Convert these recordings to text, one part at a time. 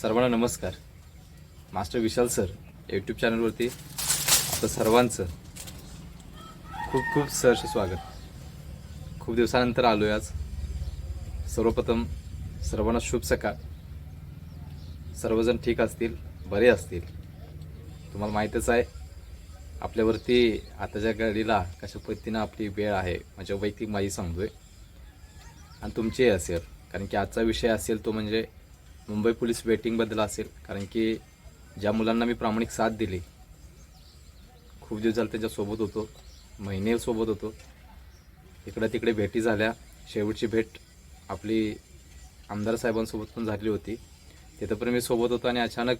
सर्वांना नमस्कार. मास्टर विशाल sir YouTube चॅनलवरती आपलं सर्वांचं खूप खूप सहर्ष स्वागत. खूप दिवसानंतर आलो आहे आज. सर्वप्रथम सर्वांना शुभ सकाळ. सर्वजण ठीक असतील बरे असतील. तुम्हाला माहीतच आहे आपल्यावरती आताच्या घडीला कशा पद्धतीनं आपली वेळ आहे माझ्या वैयक्तिक माहिती सांगतोय. आणि तुमचीही असेल कारण की आजचा विषय असेल तो म्हणजे मुंबई पोलीस वेटिंगबद्दल असेल कारण की ज्या मुलांना मी प्रामाणिक साथ दिली खूप दिवस झाले त्यांच्यासोबत होतो महिने सोबत होतो. इकडं तिकडे भेटी झाल्या. शेवटची भेट आपली आमदार साहेबांसोबत पण झाली होती. तिथं पण मी सोबत होतो आणि अचानक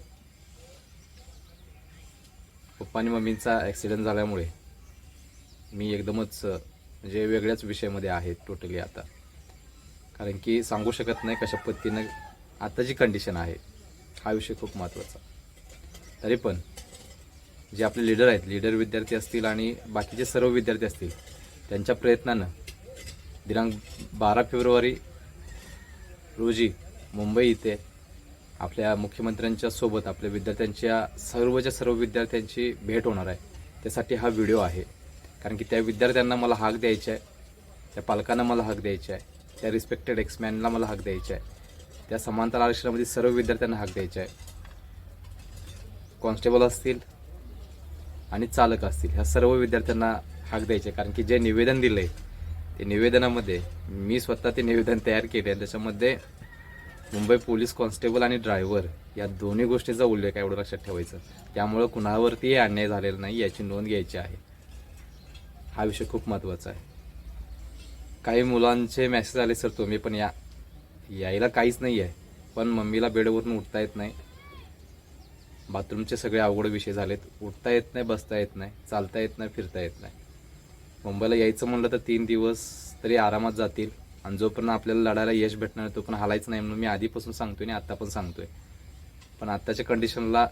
पप्पा आणि मम्मींचा ॲक्सिडेंट झाल्यामुळे मी एकदमच म्हणजे वेगळ्याच विषयामध्ये आहे टोटली आता. कारण की सांगू शकत नाही कशा पद्धतीनं आता जी कंडिशन आहे. हा विषय खूप महत्त्वाचा तरी पण जे आपले लीडर आहेत लीडर विद्यार्थी असतील आणि बाकीचे सर्व विद्यार्थी असतील त्यांच्या प्रयत्नानं दिनांक बारा फेब्रुवारी रोजी मुंबई इथे आपल्या मुख्यमंत्र्यांच्या सोबत आपल्या विद्यार्थ्यांच्या सर्वच्या सर्व विद्यार्थ्यांची भेट होणार आहे. त्यासाठी हा व्हिडिओ आहे. कारण की त्या विद्यार्थ्यांना मला हाक द्यायचा आहे त्या पालकांना मला हाक द्यायचा आहे त्या रिस्पेक्टेड एक्समॅनला मला हाक द्यायचा आहे. त्या समांतर आरक्षणामध्ये सर्व विद्यार्थ्यांना हक द्यायचा आहे. कॉन्स्टेबल असतील आणि चालक असतील ह्या सर्व विद्यार्थ्यांना हक द्यायचे आहे. कारण की जे निवेदन दिलं आहे ते निवेदनामध्ये मी स्वतः ते निवेदन तयार केले आहे त्याच्यामध्ये मुंबई पोलीस कॉन्स्टेबल आणि ड्रायव्हर या दोन्ही गोष्टीचा उल्लेख आहे एवढं लक्षात ठेवायचं. त्यामुळं कुणावरतीही अन्याय झालेला नाही याची नोंद घ्यायची आहे. हा विषय खूप महत्त्वाचा आहे. काही मुलांचे मेसेज आले सर तुम्ही पण या. यायला काहीच नाही आहे पण मम्मीला बेडवरून उठता येत नाही. बाथरूमचे सगळे अवघड विषय झालेत. उठता येत नाही बसता येत नाही चालता येत नाही फिरता येत नाही. मुंबईला यायचं म्हणलं तर तीन दिवस तरी आरामात जातील. आणि जोपर्यंत आपल्याला लढायला यश भेटणार तो पण हालायचं नाही म्हणून मी आधीपासून सांगतोय आणि आत्ता पण सांगतोय. पण आत्ताच्या कंडिशनला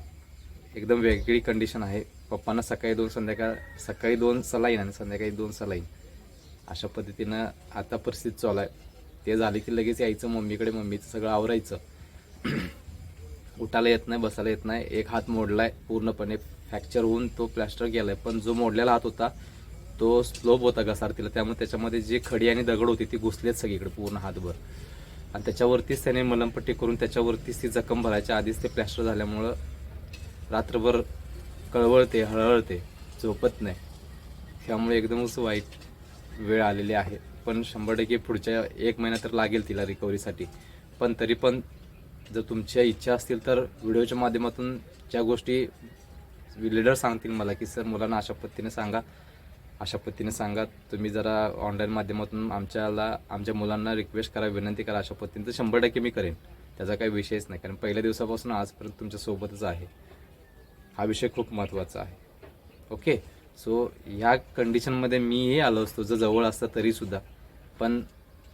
एकदम वेगळी कंडिशन आहे. पप्पांना सकाळी दोन संध्याकाळ सकाळी दोन सलाईन आणि संध्याकाळी दोन सलाईन. अशा पद्धतीनं आता परिस्थिती चालू आहे. ते झाले की लगेच यायचं मम्मीकडे मम्मीचं सगळं आवरायचं. उठायला येत नाही बसायला येत नाही. एक हात मोडलाय पूर्णपणे फ्रॅक्चर होऊन तो प्लॅस्टर गेलाय. पण जो मोडलेला हात होता तो स्लोप होता घसारतीला. त्यामुळे त्याच्यामध्ये जी खडी आणि दगड होती ती घुसलेत सगळीकडे पूर्ण हातभर. आणि त्याच्यावरतीच त्याने मलमपट्टी करून त्याच्यावरतीच ती जखम भरायच्या आधीच ते प्लॅस्टर झाल्यामुळं रात्रभर कळवळते हळहळते झोपत नाही. त्यामुळे एकदमच वाईट वेळ आलेली आहे. पण शंभर टक्के पुढच्या एक महिना तर लागेल तिला रिकव्हरीसाठी पण तरी पण जर तुमच्या इच्छा असतील तर व्हिडिओच्या माध्यमातून ज्या गोष्टी लीडर सांगतील मला की सर मुलांना अशा पद्धतीने सांगा. अशा पद्धतीने सांगा. तुम्ही जरा ऑनलाईन माध्यमातून आमच्याला आमच्या मुलांना रिक्वेस्ट करा विनंती करा. अशा पद्धतीने तर शंभर टक्के मी करेन. त्याचा काही विषयच नाही. कारण पहिल्या दिवसापासून आजपर्यंत तुमच्यासोबतच आहे. हा विषय खूप महत्त्वाचा आहे. ओके? सो ह्या कंडिशनमध्ये मीही आलो असतो जर जवळ असतं तरीसुद्धा. पण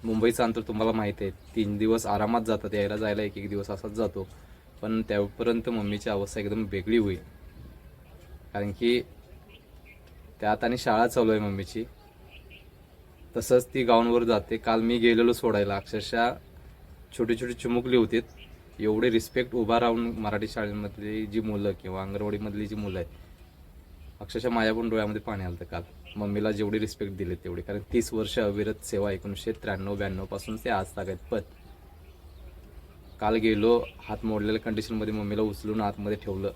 मुंबईचं अंतर तुम्हाला माहीत आहे तीन दिवस आरामात जातात यायला जायला एक एक दिवस असाच जातो. पण त्यापर्यंत मम्मीची अवस्था एकदम वेगळी होईल. कारण की त्यात आणि शाळा चालू आहे मम्मीची. तसंच ती गाऊनवर जाते. काल मी गेलेलो सोडायला. अक्षरशः छोटी छोटी चिमुकली होती. एवढे रिस्पेक्ट उभा राहून मराठी शाळेमधली जी मुलं किंवा अंगणवाडीमधली जी मुलं आहेत अक्षरशः माझ्या पण डोळ्यामध्ये पाणी आलं काल. मम्मीला जेवढी रिस्पेक्ट दिली तेवढी. कारण तीस वर्ष अविरत सेवा एकोणीसशे त्र्याण्णव ब्याण्णवपासून ते आज तागायत पण काल गेलो हात मोडलेल्या कंडिशनमध्ये मम्मीला उचलून आतमध्ये ठेवलं.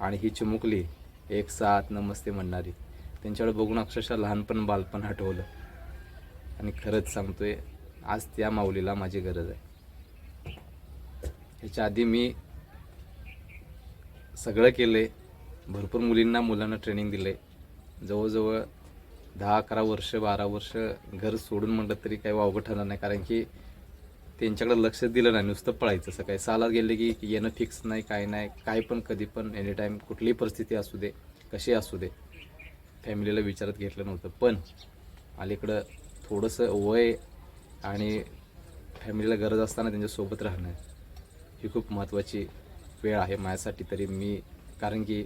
आणि ही चिमुकली एक साथ नमस्ते म्हणणारी. त्यांच्याकडे बघून अक्षरशः लहानपण बालपण हटवलं. आणि खरंच सांगतोय आज त्या माऊलीला माझी गरज आहे. ह्याच्या आधी मी सगळं केलं आहे भरपूर मुलींना मुलांना ट्रेनिंग दिलं आहे जवळजवळ दहा अकरा वर्ष बारा वर्ष घर सोडून म्हटलं तरी काही वावगं ठरणार नाही. कारण की त्यांच्याकडे लक्ष दिलं नाही. नुसतं पळायचं सकाळी. साला गेले की येणं फिक्स नाही काय नाही. काय पण कधी पण एनी टाईम कुठलीही परिस्थिती असू दे कशी असू दे फॅमिलीला विचारत घेतलं नव्हतं. पण अलीकडं थोडंसं वय आणि फॅमिलीला गरज असताना त्यांच्यासोबत राहणं ही खूप महत्त्वाची वेळ आहे. माझ्यासाठी तरी मी कारण की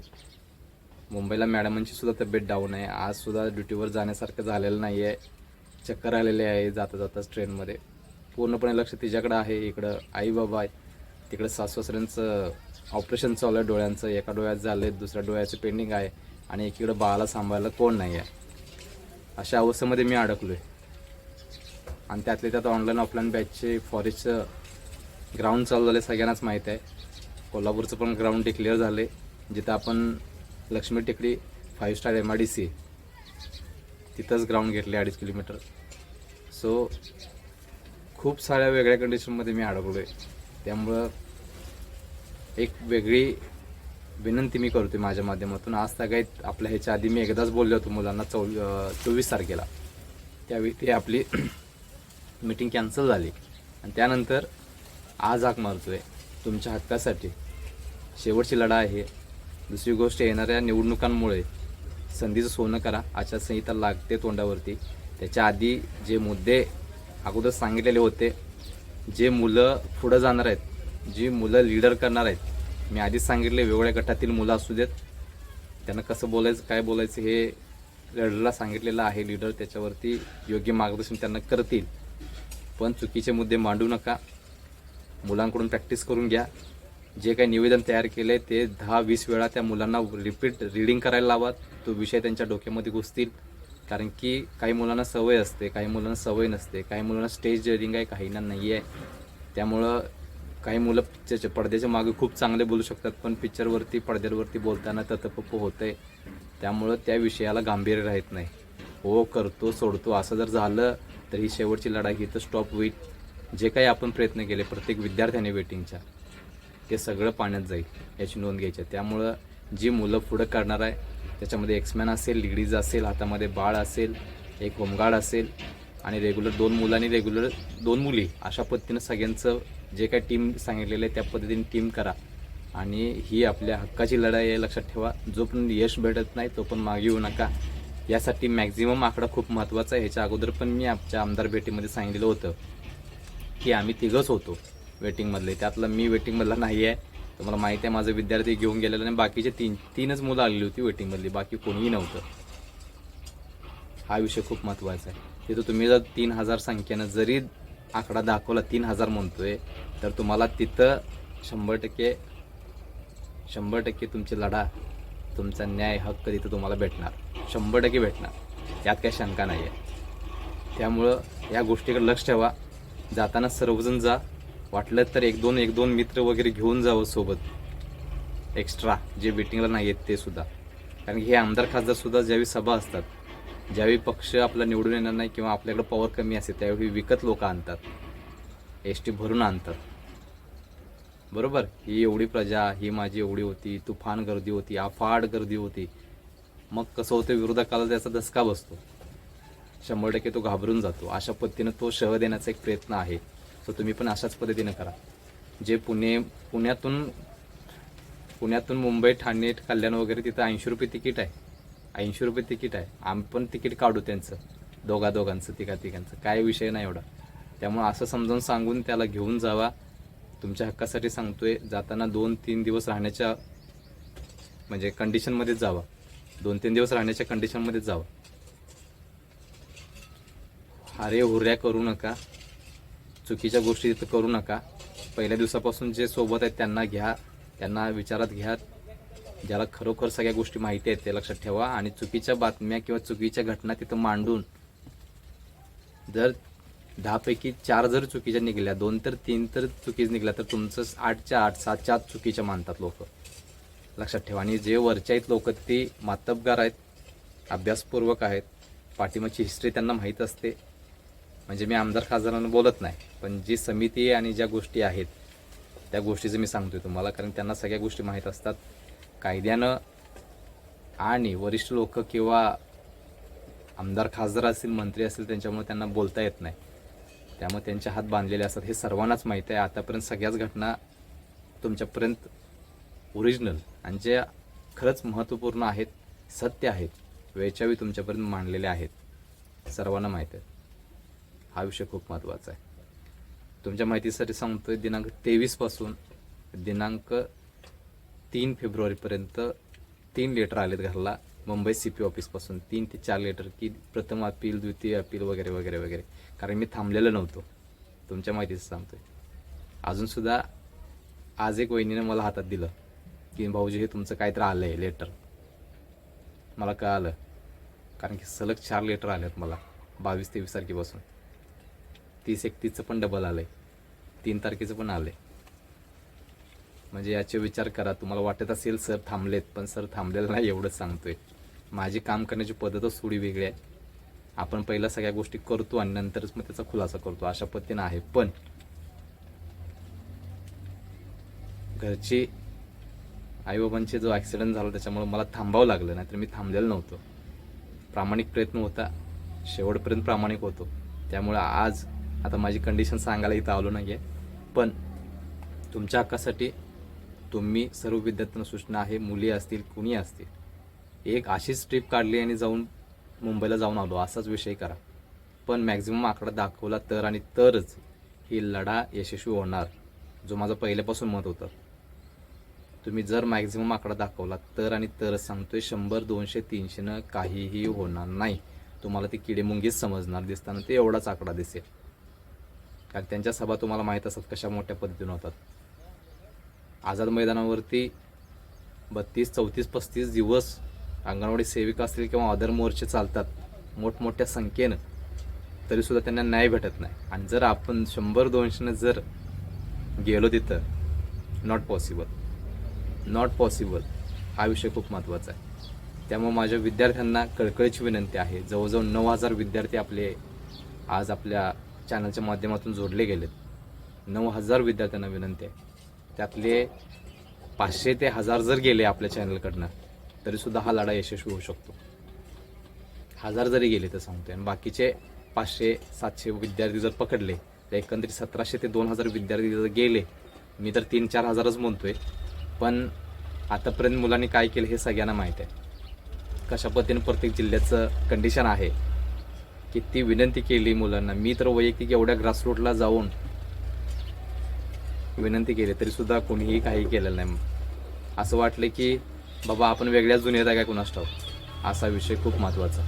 मुंबईला मॅडमांची सुद्धा तब्येत डाऊन आहे. आजसुद्धा ड्युटीवर जाण्यासारखं झालेलं नाही आहे चक्कर आलेले आहे जाता जाताच ट्रेनमध्ये पूर्णपणे लक्ष तिच्याकडं आहे. इकडं आई बाबा आहे. तिकडं सासवसऱ्यांचं ऑपरेशन चालू आहे. डोळ्यांचं एका डोळ्यात झालं दुसऱ्या डोळ्याचं पेंडिंग आहे. आणि एकीकडं बाळाला सांभाळायला कोण नाही आहे अशा अवस्थेमध्ये मी अडकलो आहे आणि त्यातले त्यात ऑनलाईन ऑफलाईन बॅचचे फॉरेस्टचं ग्राउंड चालू झाले सगळ्यांनाच माहीत आहे. कोल्हापूरचं पण ग्राउंड डिक्लेअर झाले जिथं आपण Lakshmi Tekdi five star M I D C तिथंच ग्राउंड घेतले अडीच किलोमीटर सो खूप साऱ्या वेगळ्या कंडिशनमध्ये मी अडकलो आहे त्यामुळं एक वेगळी विनंती मी करतो माझ्या माध्यमातून. आज सगळ्यात आपल्या ह्याच्या आधी मी एकदाच बोललो होतो मुलांना चौ चोवीस तारखेला. त्यावेळी ती आपली मीटिंग कॅन्सल झाली. आणि त्यानंतर आज हाक आहे तुमच्या हक्कासाठी. शेवटची लढा आहे. दुसरी गोष्ट येणाऱ्या निवडणुकांमुळे संधीचं सोनं करा आचारसंहिता लागते तोंडावरती. त्याच्या आधी जे मुद्दे अगोदर सांगितलेले होते जे मुलं पुढं जाणार आहेत जी मुलं लीडर करणार आहेत मी आधीच सांगितले वेगवेगळ्या गटातील मुलं असू देत त्यांना कसं बोलायचं काय बोलायचं हे लीडरला सांगितलेलं आहे. लीडर त्याच्यावरती योग्य मार्गदर्शन त्यांना करतील. पण चुकीचे मुद्दे मांडू नका. मुलांकडून प्रॅक्टिस करून घ्या. जे काही निवेदन तयार केले ते दहा वीस वेळा त्या मुलांना रिपीट रिडिंग करायला लावा. तो विषय त्यांच्या डोक्यामध्ये घुसतील. कारण की काही मुलांना सवय असते काही मुलांना सवय नसते काही मुलांना स्टेज रिडिंग आहे काहींना नाही आहे त्यामुळं काही मुलं पिक्चरच्या पडद्याच्या मागे खूप चांगले बोलू शकतात पण पिक्चरवरती पडद्यावरती बोलताना ततपप आहे त्यामुळं त्या विषयाला गांभीर्य राहत नाही. हो करतो सोडतो असं जर झालं तर ही शेवटची लढाई इथं स्टॉप होईल जे काही आपण प्रयत्न केले प्रत्येक विद्यार्थ्याने वेटिंगच्या ते सगळं पाण्यात जाईल याची नोंद घ्यायची आहे. त्यामुळं जी मुलं पुढं करणार आहे त्याच्यामध्ये एक्समॅन असेल लिडीज असेल हातामध्ये बाळ असेल एक होमगार्ड असेल आणि रेग्युलर दोन मुलांनी रेग्युलर दोन मुली अशा पद्धतीनं सगळ्यांचं जे काही टीम सांगितलेलं आहे त्या पद्धतीने टीम करा. आणि ही आपल्या हक्काची लढाई आहे लक्षात ठेवा. जोपर्यंत यश भेटत नाही तो पण मागे येऊ नका. यासाठी मॅक्झिमम आकडा खूप महत्त्वाचा आहे. ह्याच्या अगोदर पण मी आमच्या आमदार भेटीमध्ये सांगितलं होतं की आम्ही तिघंच होतो. वेटिंगमधले त्यातलं मी वेटिंगमधला नाही आहे तुम्हाला माहिती आहे माझं विद्यार्थी घेऊन गेलेलं आणि बाकीचे तीन तीनच मुलं आलेली होती वेटिंगमधली बाकी कोणीही नव्हतं. हा विषय खूप महत्त्वाचा आहे. तिथं तुम्ही जर तीन हजार संख्येनं जरी आकडा दाखवला तीन हजार म्हणतोय तर तुम्हाला तिथं शंभर टक्के शंभर टक्के तुमची लढा तुमचा न्याय हक्क तिथं तुम्हाला भेटणार. शंभर टक्के भेटणार. यात काही शंका नाही आहे त्यामुळं या गोष्टीकडे लक्ष ठेवा. जाताना सर्वजण जा. वाटलं तर एक दोन एक दोन मित्र वगैरे घेऊन जावं सोबत. एक्स्ट्रा जे मिटिंगला नाही आहेत ते सुद्धा. कारण की हे आमदार खासदार सुद्धा ज्यावेळी सभा असतात ज्यावेळी पक्ष आपला निवडून येणार नाही किंवा आपल्याकडे पॉवर कमी असते त्यावेळी विकत लोक आणतात. एस टी भरून आणतात. बरोबर? ही एवढी प्रजा ही माझी एवढी होती तुफान गर्दी होती अफाट गर्दी होती. मग कसं होतं विरोधकाला त्याचा धसका बसतो. शंभर टक्के तो घाबरून जातो. अशा पद्धतीनं तो शह देण्याचा एक प्रयत्न आहे. तर तुम्ही पण अशाच पद्धतीनं करा. जे पुणे पुण्यातून पुण्यातून मुंबई ठाणे कल्याण वगैरे तिथं ऐंशी रुपये तिकीट आहे. ऐंशी रुपये तिकीट आहे. आम्ही पण तिकीट काढू त्यांचं. दोघा दोघांचं तिघा तिघांचं. काय विषय नाही एवढा. त्यामुळं असं समजावून सांगून त्याला घेऊन जावा. तुमच्या हक्कासाठी सांगतोय. जाताना दोन तीन दिवस राहण्याच्या म्हणजे कंडिशनमध्येच जावा. दोन तीन दिवस राहण्याच्या कंडिशनमध्येच जावा. अरे हुर्या करू नका. चुकीच्या गोष्टी तिथं करू नका. पहिल्या दिवसापासून जे सोबत आहेत त्यांना घ्या. त्यांना विचारात घ्या. ज्याला खरोखर सगळ्या गोष्टी माहिती आहेत ते लक्षात ठेवा. आणि चुकीच्या बातम्या किंवा चुकीच्या घटना तिथं मांडून जर दहापैकी चार जर चुकीच्या निघाल्या दोन तर तीन तर चुकीच निघाल्या तर तुमचं आठच्या आठ सातच्या आठ चुकीच्या मानतात लोक. लक्षात ठेवा. आणि जे वरच्या आहेत लोक ते मातबगार आहेत अभ्यासपूर्वक आहेत. पाठिंबाची हिस्ट्री त्यांना माहीत असते. म्हणजे मी आमदार खासदारांना बोलत नाही पण जी समिती आहे आणि ज्या गोष्टी आहेत त्या गोष्टीचं मी सांगतोय तुम्हाला कारण त्यांना सगळ्या गोष्टी माहीत असतात. कायद्यानं आणि वरिष्ठ लोक किंवा आमदार खासदार असतील मंत्री असतील त्यांच्यामुळे त्यांना बोलता येत नाही. त्यामुळे त्यांचे हात बांधलेले असतात. हे सर्वांनाच माहीत आहे. आतापर्यंत सगळ्याच घटना तुमच्यापर्यंत ओरिजिनल आणि जे खरंच महत्त्वपूर्ण आहेत सत्य आहेत वेळच्या वेळी तुमच्यापर्यंत मांडलेले आहेत. सर्वांना माहीत आहे. हा विषय खूप महत्त्वाचा आहे. तुमच्या माहितीसाठी सांगतोय दिनांक तेवीसपासून दिनांक तीन फेब्रुवारीपर्यंत तीन लेटर आलेत घरला. मुंबई सी पी ऑफिसपासून तीन ते चार लेटर की प्रथम अपील द्वितीय अपील वगैरे वगैरे वगैरे. कारण मी थांबलेलं नव्हतो. तुमच्या माहितीचं सांगतोय. अजूनसुद्धा आज एक वहिनीनं मला हातात दिलं की भाऊजी हे तुमचं काहीतरी आलं आहे लेटर. मला कळालं. कारण की सलग चार लेटर आलेत मला बावीस तेवीस तारखेपासून. तीस एकतीसचं पण डबल आलं आहे तीन तारखेचं पण आलं आहे म्हणजे याचे विचार करा. तुम्हाला वाटत असेल सर थांबलेत पण सर थांबलेलं नाही एवढंच सांगतोय. माझी काम करण्याची पद्धतच थोडी वेगळी आहे. आपण पहिल्या सगळ्या गोष्टी करतो आणि नंतरच मग त्याचा खुलासा करतो. अशा पद्धतीनं आहे. पण घरची आईबाबांचे जो ॲक्सिडेंट झाला त्याच्यामुळे मला थांबावं लागलं. नाहीतर मी थांबलेलं नव्हतं. प्रामाणिक प्रयत्न होता. शेवटपर्यंत प्रामाणिक होतो. त्यामुळे आज आता माझी कंडिशन सांगायला इथं आलो नाही आहे पण तुमच्या हक्कासाठी तुम्ही सर्व विद्यार्थ्यांना सूचना आहे मुली असतील कुणी असतील. एक अशीच ट्रिप काढली आणि जाऊन मुंबईला जाऊन आलो असाच विषय करा. पण मॅक्झिमम आकडा दाखवला तर आणि तरच ही लढा यशस्वी होणार जो माझं पहिल्यापासून मत होतं. तुम्ही जर मॅक्झिमम आकडा दाखवला तर आणि तरच सांगतोय शंभर दोनशे तीनशेनं काहीही होणार नाही. तुम्हाला ती किडेमुंगीच समजणार दिसताना ते एवढाच आकडा दिसेल. कारण त्यांच्या सभा तुम्हाला माहीत असतात कशा मोठ्या पद्धतीनं होतात. आझाद मैदानावरती बत्तीस चौतीस पस्तीस दिवस अंगणवाडी सेविका असतील किंवा अदर मोर्चे चालतात मोठमोठ्या संख्येनं तरीसुद्धा त्यांना न्याय भेटत नाही. आणि जर आपण शंभर दोनशेनं जर गेलो तिथं नॉट पॉसिबल नॉट पॉसिबल हा विषय खूप महत्त्वाचा आहे. त्यामुळे माझ्या विद्यार्थ्यांना कळकळीची विनंती आहे. जवळजवळ नऊ हजार विद्यार्थी आपले आज आपल्या चॅनलच्या माध्यमातून जोडले गेलेत. नऊ हजार विद्यार्थ्यांना विनंती आहे. त्यातले पाचशे ते हजार जर गेले आपल्या चॅनलकडनं तरीसुद्धा हा लढा यशस्वी होऊ शकतो. हजार जरी गेले तर सांगतोय. आणि बाकीचे पाचशे सातशे विद्यार्थी जर पकडले तर एकंदरीत सतराशे ते दोन हजार विद्यार्थी जर गेले मी तर तीन चार हजारच म्हणतोय. पण आतापर्यंत मुलांनी काय केलं हे सगळ्यांना माहीत आहे. कशा पद्धतीने प्रत्येक जिल्ह्याचं कंडिशन आहे किती विनंती केली मुलांना. मी तर वैयक्तिक एवढ्या ग्रासरूटला जाऊन विनंती केली तरी सुद्धा कोणीही काही केलेलं नाही. असं वाटलं की बाबा आपण वेगळ्याच दुनियेत आहे काय कुणास ठाऊक? असा विषय खूप महत्त्वाचा.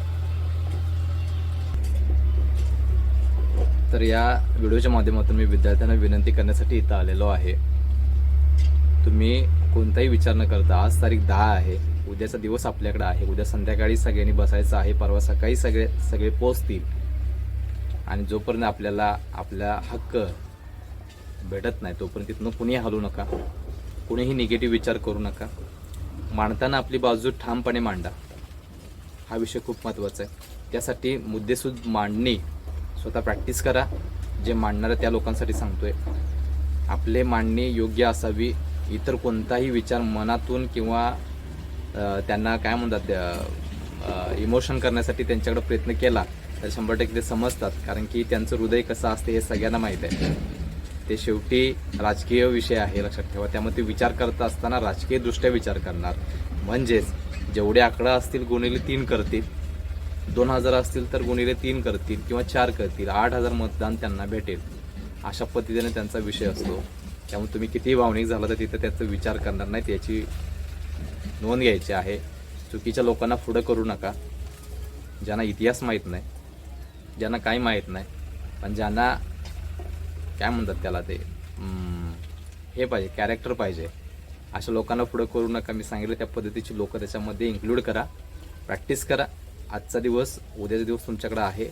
तर या व्हिडिओच्या माध्यमातून मी विद्यार्थ्यांना विनंती करण्यासाठी इथं आलेलो आहे. तुम्ही कोणताही विचार न करता आज तारीख दहा आहे. उद्याचा दिवस आपल्याकडे आहे. उद्या संध्याकाळी सगळ्यांनी बसायचं आहे. परवा सकाळी सगळे सगळे पोचतील आणि जोपर्यंत आपल्याला आपला हक्क भेटत नाही तोपर्यंत तिथनं कुणीही हलू नका. कुणीही निगेटिव्ह विचार करू नका. मांडताना आपली बाजू ठामपणे मांडा. हा विषय खूप महत्त्वाचा आहे. त्यासाठी मुद्देसूद मांडणी स्वतः प्रॅक्टिस करा. जे मांडणारं त्या लोकांसाठी सांगतोय. आपले मांडणी योग्य असावी. इतर कोणताही विचार मनातून किंवा त्यांना काय म्हणतात इमोशन करण्यासाठी त्यांच्याकडे प्रयत्न केला तर शंभर टक्के ते समजतात. कारण की त्यांचं हृदय कसं असते हे सगळ्यांना माहीत आहे. ते शेवटी राजकीय विषय आहे लक्षात ठेवा. त्यामुळे ते विचार करत असताना राजकीयदृष्ट्या विचार करणार. म्हणजेच जेवढे आकडा असतील गुणिले तीन करतील. दोन हजार असतील तर गुणिले तीन करतील किंवा चार करतील. आठ हजार मतदान त्यांना भेटेल. अशा पद्धतीने त्यांचा विषय असतो. त्यामुळे तुम्ही किती भावनिक झाला तर तिथं त्याचा विचार करणार नाहीत याची नोंद घ्यायची आहे. चुकीच्या लोकांना पुढं करू नका. ज्यांना इतिहास माहीत नाही ज्यांना काही माहीत नाही पण ज्यांना काय म्हणतात त्याला ते हे पाहिजे कॅरेक्टर पाहिजे. अशा लोकांना पुढं करू नका. मी सांगितलं त्या पद्धतीची लोक त्याच्यामध्ये इन्क्लूड करा प्रॅक्टिस करा. आजचा दिवस उद्याचा दिवस तुमच्याकडे आहे.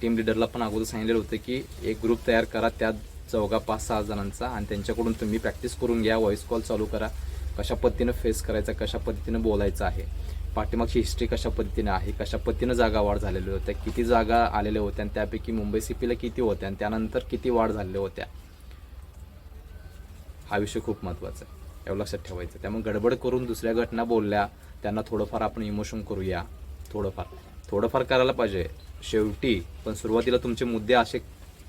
टीम लिडरला पण अगोदर सांगितलेलं होतं की एक ग्रुप तयार करा त्यात चौघा पाच सहा जणांचा आणि त्यांच्याकडून तुम्ही प्रॅक्टिस करून घ्या. व्हॉइस कॉल चालू करा. कशा पद्धतीनं फेस करायचा कशा पद्धतीनं बोलायचं आहे पाठीमागची हिस्ट्री कशा पद्धतीने आहे कशा पद्धतीनं जागा वाढ झालेल्या होत्या किती जागा आलेल्या होत्या आणि त्यापैकी मुंबई सीपीला किती होत्या आणि त्यानंतर किती वाढ झालेल्या होत्या. हा विषय खूप महत्त्वाचा आहे. एवढं लक्षात ठेवायचं. त्यामुळे गडबड करून दुसऱ्या घटना बोलल्या त्यांना थोडंफार आपण इमोशन करूया. थोडंफार. थोडंफार करायला पाहिजे. शेवटी पण सुरुवातीला तुमचे मुद्दे असे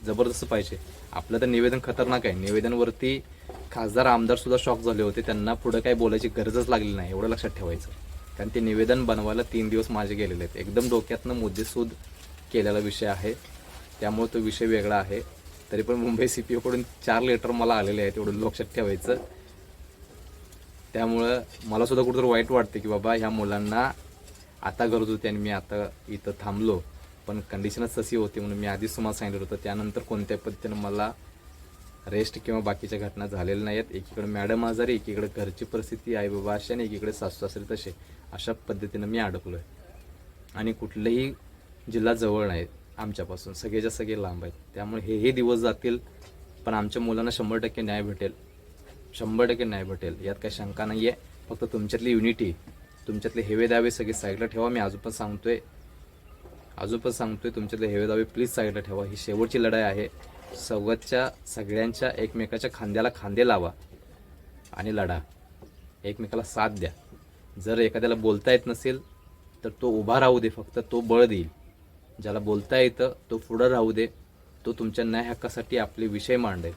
जबरदस्त पाहिजे. आपलं तर निवेदन खतरनाक आहे. निवेदनवरती खासदार आमदार सुद्धा शॉक झाले होते. त्यांना पुढे काही बोलायची गरजच लागली नाही. एवढं लक्षात ठेवायचं. कारण ते निवेदन बनवायला तीन दिवस माझे गेलेले आहेत. एकदम डोक्यातनं मुद्देसूद केलेला विषय आहे. त्यामुळे तो विषय वेगळा आहे. तरी पण मुंबई सी पी ओकडून चार लेटर मला आलेले आहेत एवढं लक्षात ठेवायचं. त्यामुळं मला सुद्धा कुठंतरी वाईट वाटते की बाबा ह्या मुलांना आता गरज होती आणि मी आता इथं थांबलो. पण कंडिशनच तशी होती म्हणून मी आधीच तुम्हाला सांगितलं होतं. त्यानंतर कोणत्या पद्धतीनं मला रेस्ट किंवा बाकीच्या घटना झालेल्या नाही आहेत एकीकडे मॅडम आजारी एकीकडे घरची परिस्थिती आई बाबा अशी आणि एकीकडे सासू सासरे तसे. अशा पद्धतीनं मी अडकलो आहे आणि कुठलेही जिल्हा जवळ नाहीत आमच्यापासून. सगळेच्या सगळे लांब आहेत. त्यामुळे हे हे दिवस जातील पण आमच्या मुलांना शंभर टक्के न्याय भेटेल. शंभर टक्के न्याय भेटेल. यात काही शंका नाही आहे फक्त तुमच्यातली युनिटी तुमच्यातले हेवे दावे सगळे साईडला ठेवा. मी अजून पण सांगतोय अजून पण सांगतोय तुमच्यातले हेवे दावे प्लीज साईडला ठेवा. ही शेवटची लढाई आहे. सवतच्या सगळ्यांच्या एकमेकाच्या खांद्याला खांदे लावा आणि लढा. एकमेकाला साथ द्या. जर एखाद्याला बोलता येत नसेल तर तो उभा राहू दे फक्त तो बळ देईल. ज्याला बोलता येतं तो पुढं राहू दे. तो तुमच्या न्याय हक्कासाठी आपले विषय मांडेल.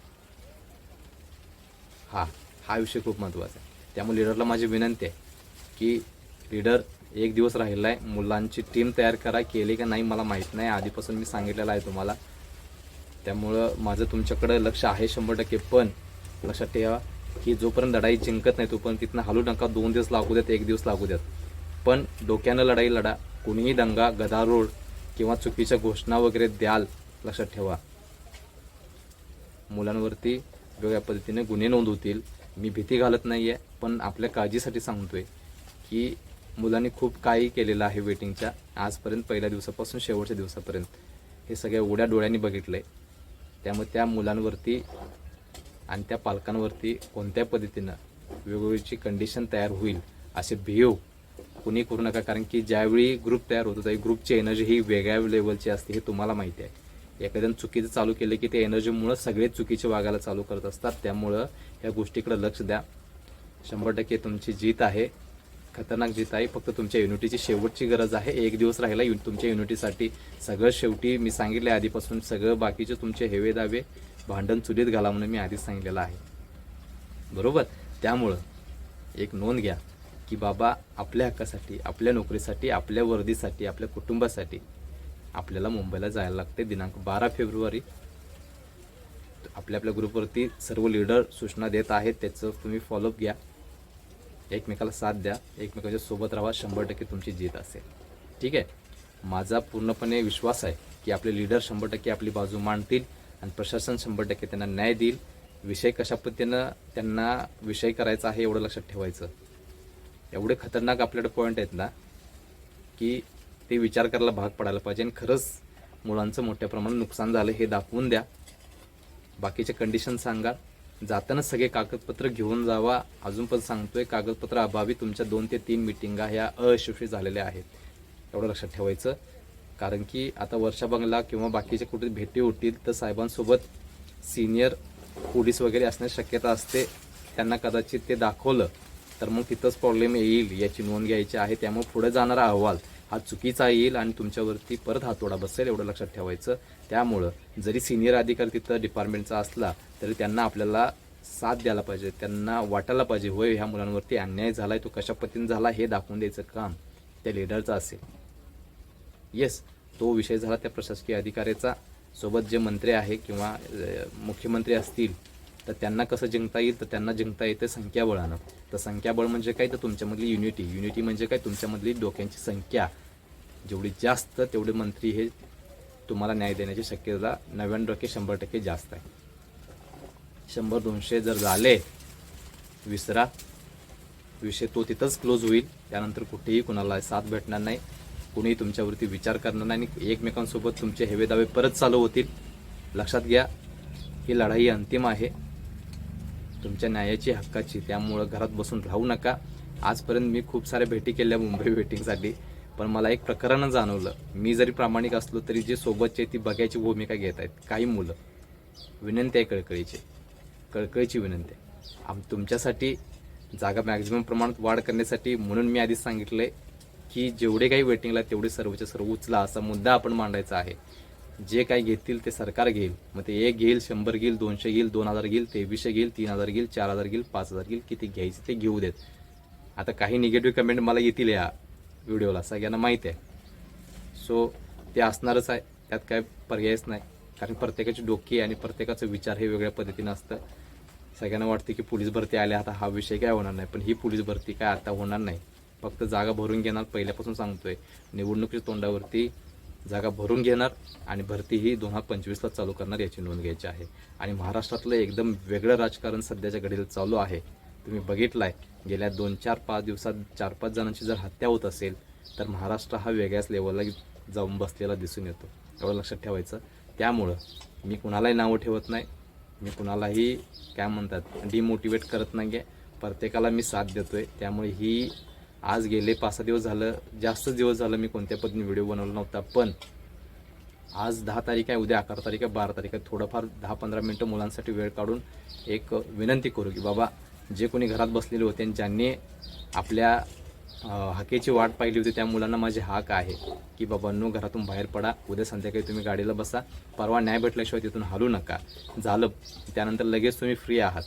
हा हा विषय खूप महत्त्वाचा आहे. त्यामुळे लिडरला माझी विनंती आहे की लीडर एक दिवस राहिला आहे मुलांची टीम तयार करा. केली का नाही मला माहीत नाही. आधीपासून मी सांगितलेलं आहे तुम्हाला. त्यामुळं माझं तुमच्याकडं लक्ष आहे शंभर टक्के. पण लक्षात ठेवा की जोपर्यंत लढाई जिंकत नाही तोपर्यंत तिथनं हलू नका दोन दिवस लागू द्यात एक दिवस लागू द्यात. पण डोक्यानं लढाई लढा कुणीही दंगा गदारोळ किंवा चुकीच्या घोषणा वगैरे द्याल लक्षात ठेवा. मुलांवरती वेगळ्या पद्धतीने गुन्हे नोंद होतील. मी भीती घालत नाही आहे पण आपल्या काळजीसाठी सांगतोय की मुलांनी खूप काही केलेलं आहे वेटिंगच्या आजपर्यंत पहिल्या दिवसापासून शेवटच्या दिवसापर्यंत. हे सगळ्या उघड्या डोळ्यांनी बघितलं आहे त्यामुळे त्या मुलांवरती आणि त्या पालकांवरती कोणत्या पद्धतीनं वेगवेगळीची कंडिशन तयार होईल असे बिहेव कुणी करू नका. कारण की ज्यावेळी ग्रुप तयार होतो त्यावेळी ग्रुपची एनर्जी ही वेगळ्या लेवलची असते हे तुम्हाला माहिती आहे. एखाद्यानं चुकीचं चालू केलं की ते एनर्जीमुळं सगळे चुकीचे वागायला चालू करत असतात. त्यामुळं ह्या गोष्टीकडे लक्ष द्या. शंभर टक्के तुमची जीत आहे. खतरनाक जीत आहे. फक्त तुमच्या युनिटीची शेवटची गरज आहे. एक दिवस राहिला यु- तुमच्या युनिटीसाठी सगळं शेवटी मी सांगितले आधीपासून. सगळं बाकीचे तुमचे हेवे दावे भांडण चुलीत घाला म्हणून मी आधीच सांगितलेलं आहे. बरोबर? त्यामुळं एक नोंद घ्या की बाबा आपल्या हक्कासाठी आपल्या नोकरीसाठी आपल्या वर्दीसाठी आपल्या कुटुंबासाठी आपल्याला मुंबईला जायला लागते दिनांक बारा फेब्रुवारी. आपल्या आपल्या ग्रुपवरती सर्व लीडर सूचना देत आहेत. त्याचं तुम्ही फॉलोअप घ्या. एकमेकाला साथ द्या एकमेकाच्या सोबत राहा शंभर टक्के तुमची जीत असेल. ठीक आहे? माझा पूर्णपणे विश्वास आहे की आपले लीडर शंभर टक्के आपली बाजू मांडतील आणि प्रशासन शंभर टक्के त्यांना न्याय देईल. विषय कशा पद्धतीनं त्यांना विषय करायचा आहे एवढं लक्षात ठेवायचं. एवढे खतरनाक आपल्याकडे पॉईंट आहेत ना की ते विचार करायला भाग पडायला पाहिजे आणि खरंच मुलांचं मोठ्या प्रमाणात नुकसान झालं हे दाखवून द्या. बाकीचे कंडिशन सांगा. जाताना सगळे कागदपत्र घेऊन जावा. अजून पण सांगतोय कागदपत्र अभावी तुमच्या दोन ते तीन मिटिंगा ह्या अयशस्वी झालेल्या आहेत. एवढं लक्षात ठेवायचं. कारण की आता वर्षा बंगला किंवा बाकीचे कुठे भेटी होतील तर साहेबांसोबत सिनियर पोलीस वगैरे असण्याची शक्यता असते. त्यांना कदाचित ते दाखवलं तर मग तिथंच प्रॉब्लेम येईल याची नोंद घ्यायची आहे. त्यामुळे पुढे जाणारा अहवाल हा चुकीचा येईल आणि तुमच्यावरती परत हातोडा बसेल एवढं लक्षात ठेवायचं. त्यामुळं जरी सिनियर अधिकारी तिथं डिपार्टमेंटचा असला तरी त्यांना आपल्याला साथ द्यायला पाहिजे त्यांना वाटायला पाहिजे होय ह्या मुलांवरती अन्याय झालाय तो कशा पद्धतीने झाला हे दाखवून द्यायचं काम त्या लिडरचं असेल. येस तो विषय झाला त्या प्रशासकीय अधिकाऱ्याचा. सोबत जे मंत्री आहे किंवा मुख्यमंत्री असतील तर त्यांना कसं जिंकता येईल तर त्यांना जिंकता येते संख्याबळानं. तर संख्याबळ म्हणजे काय? तर तुमच्यामधली युनिटी युनिटी म्हणजे काय? तुमच्यामधली डोक्यांची संख्या. जेवढी जास्त तेवढे मंत्री हे तुम्हाला न्याय देण्याची शक्यता नव्याण्णव टक्के शंभर टक्के जास्त आहे. शंभर दोनशे जर झाले विसरा. विषय तो तिथंच क्लोज होईल. त्यानंतर कुठेही कुणाला साथ भेटणार नाही. कुणीही तुमच्यावरती विचार करणार नाही. आणि एकमेकांसोबत तुमचे हेवे दावे परत चालू होतील. लक्षात घ्या ही लढाई अंतिम आहे. तुमच्या न्यायाची हक्काची त्यामुळं घरात बसून राहू नका. आजपर्यंत मी खूप साऱ्या भेटी केल्या मुंबई वेटिंगसाठी पण मला एक प्रकरण जाणवलं. मी जरी प्रामाणिक असलो तरी जे सोबतचे ती बघायची भूमिका घेत आहेत. काही मुलं. विनंती आहे कळकळीची. कळकळीची विनंती आहे. आम तुमच्यासाठी जागा मॅक्झिमम प्रमाणात वाढ करण्यासाठी म्हणून मी आधीच सांगितलंय की जेवढे काही वेटिंगला तेवढे सर्वचे सर्व उचला असा मुद्दा आपण मांडायचा आहे. जे काही घेतील ते सरकार घेईल. मग ते एक घेईल शंभर घेईल दोनशे घेईल दोन हजार घेईल तेवीसशे घेईल तीन हजार घेईल चार हजार घेईल पाच हजार घेईल किती घ्यायचे ते घेऊ देत. आता काही निगेटिव्ह कमेंट मला येतील या व्हिडिओला सगळ्यांना माहीत आहे. सो ते असणारच आहे त्यात काय पर्यायच नाही. कारण प्रत्येकाची डोकी आणि प्रत्येकाचं विचार हे वेगळ्या पद्धतीनं असतं. सगळ्यांना वाटते की पोलीस भरती आल्या आता हा विषय काय होणार नाही. पण ही पोलीस भरती काय आता होणार नाही. फक्त जागा भरून घेणार पहिल्यापासून सांगतोय. निवडणुकीच्या तोंडावरती जागा भरून घेणार आणि भरती ही दोन हजार पंचवीसला चालू करणार याची नोंद घ्यायची आहे. आणि महाराष्ट्रातलं एकदम वेगळं राजकारण सध्याच्या घडीला चालू आहे. तुम्ही बघितलाय गेल्या दोन चार पाच दिवसात चार पाच जणांची जर हत्या होत असेल तर महाराष्ट्र हा वेगळ्याच लेवलला जाऊन बसलेला दिसून येतो. एवढं लक्षात ठेवायचं. त्यामुळं मी कुणालाही नावं ठेवत नाही. मी कुणालाही काय म्हणतात डिमोटिवेट करत नाही आहे प्रत्येकाला मी साथ देतो आहे त्यामुळे ही आज गेले पाच सहा दिवस झालं जास्तच दिवस झालं मी कोणत्या पद्धतीने व्हिडिओ बनवला नव्हता पण आज दहा तारीख आहे उद्या अकरा तारीख आहे बारा तारीख आहे. थोडंफार दहा पंधरा मिनटं मुलांसाठी वेळ काढून एक विनंती करू की बाबा जे कोणी घरात बसलेले होते आणि ज्यांनी आपल्या अं, हाकेची वाट पाहिली होती त्या मुलांना माझे हाक आहे की बाबांनो घरातून बाहेर पडा. उद्या संध्याकाळी तुम्ही गाडीला बसा. परवा न्याय भेटल्याशिवाय तिथून हलू नका. झालं. त्यानंतर लगेच तुम्ही फ्री आहात.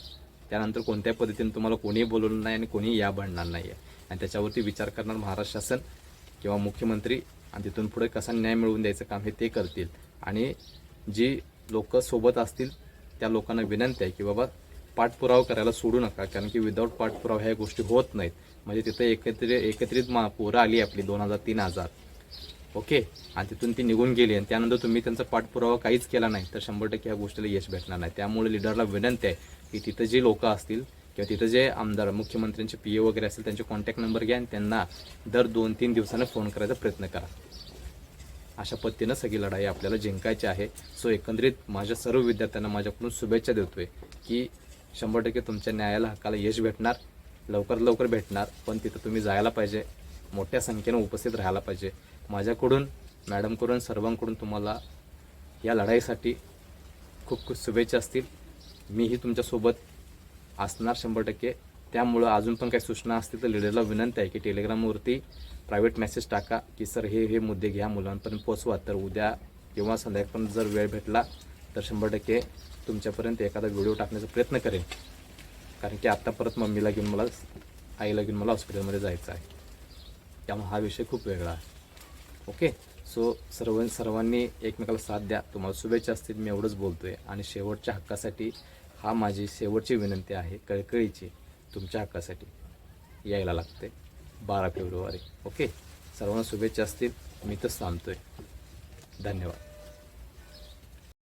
त्यानंतर कोणत्या पद्धतीने तुम्हाला कोणीही बोलवलं नाही आणि कोणीही या बनणार नाही आहे आणि त्याच्यावरती विचार करणार महाराष्ट्र शासन किंवा मुख्यमंत्री आणि तिथून पुढे कसा न्याय मिळवून द्यायचं काम हे ते करतील. आणि जी लोक सोबत असतील त्या लोकांना विनंती आहे की बाबा पाठपुरावा करायला सोडू नका कारण की विदाऊट पाठपुरावा ह्या गोष्टी होत नाहीत. म्हणजे तिथं एकत्रित एकत्रित मा पोरं आली आपली दोन हजार तीन हजार. ओके? आणि तिथून ती निघून गेली आणि त्यानंतर तुम्ही त्यांचा पाठपुरावा काहीच केला नाही तर शंभर टक्के ह्या गोष्टीला यश भेटणार नाही. त्यामुळे लिडरला विनंती आहे की तिथं जी लोकं असतील किंवा तिथं जे आमदार मुख्यमंत्र्यांचे पी ए वगैरे असेल त्यांचे कॉन्टॅक्ट नंबर घ्या आणि त्यांना दर दोन तीन दिवसानं फोन करायचा प्रयत्न करा. अशा पद्धतीनं सगळी लढाई आपल्याला जिंकायची आहे. सो एकंदरीत माझ्या सर्व विद्यार्थ्यांना माझ्याकडून शुभेच्छा देतोय की शंभर टक्के तुमच्या न्यायाला हक्काला यश भेटणार लवकर लवकर भेटणार पण तिथं तुम्ही जायला पाहिजे मोठ्या संख्येनं उपस्थित राहायला पाहिजे. माझ्याकडून मॅडमकडून सर्वांकडून तुम्हाला या लढाईसाठी खूप खूप शुभेच्छा असतील. मीही तुमच्यासोबत असणार शंभर टक्के. त्यामुळं अजून पण काही सूचना असतील तर लिडरला विनंती आहे की टेलिग्रामवरती प्रायव्हेट मेसेज टाका की सर हे हे मुद्दे घ्या मुलांपर्यंत पोचवा तर उद्या किंवा संध्याकाळपर्यंत जर वेळ भेटला तर शंभर टक्के तुमच्यापर्यंत एखादा व्हिडिओ टाकण्याचा प्रयत्न करेन. कारण की आत्ता परत मम्मीला घेऊन मला आईला घेऊन मला हॉस्पिटलमध्ये जायचं आहे. त्यामुळे हा विषय खूप वेगळा आहे. ओके सो सर्व सर्वांनी एकमेकाला साथ द्या. तुम्हाला शुभेच्छा असतील मी एवढंच बोलतो आहे आणि शेवटच्या हक्कासाठी हा माझी शेवटची विनंती आहे. कळकळीची तुमच्या हक्कासाठी यायला लागते बारा फेब्रुवारी. ओके? सर्वांना शुभेच्छा असतील. मी तर आहे धन्यवाद.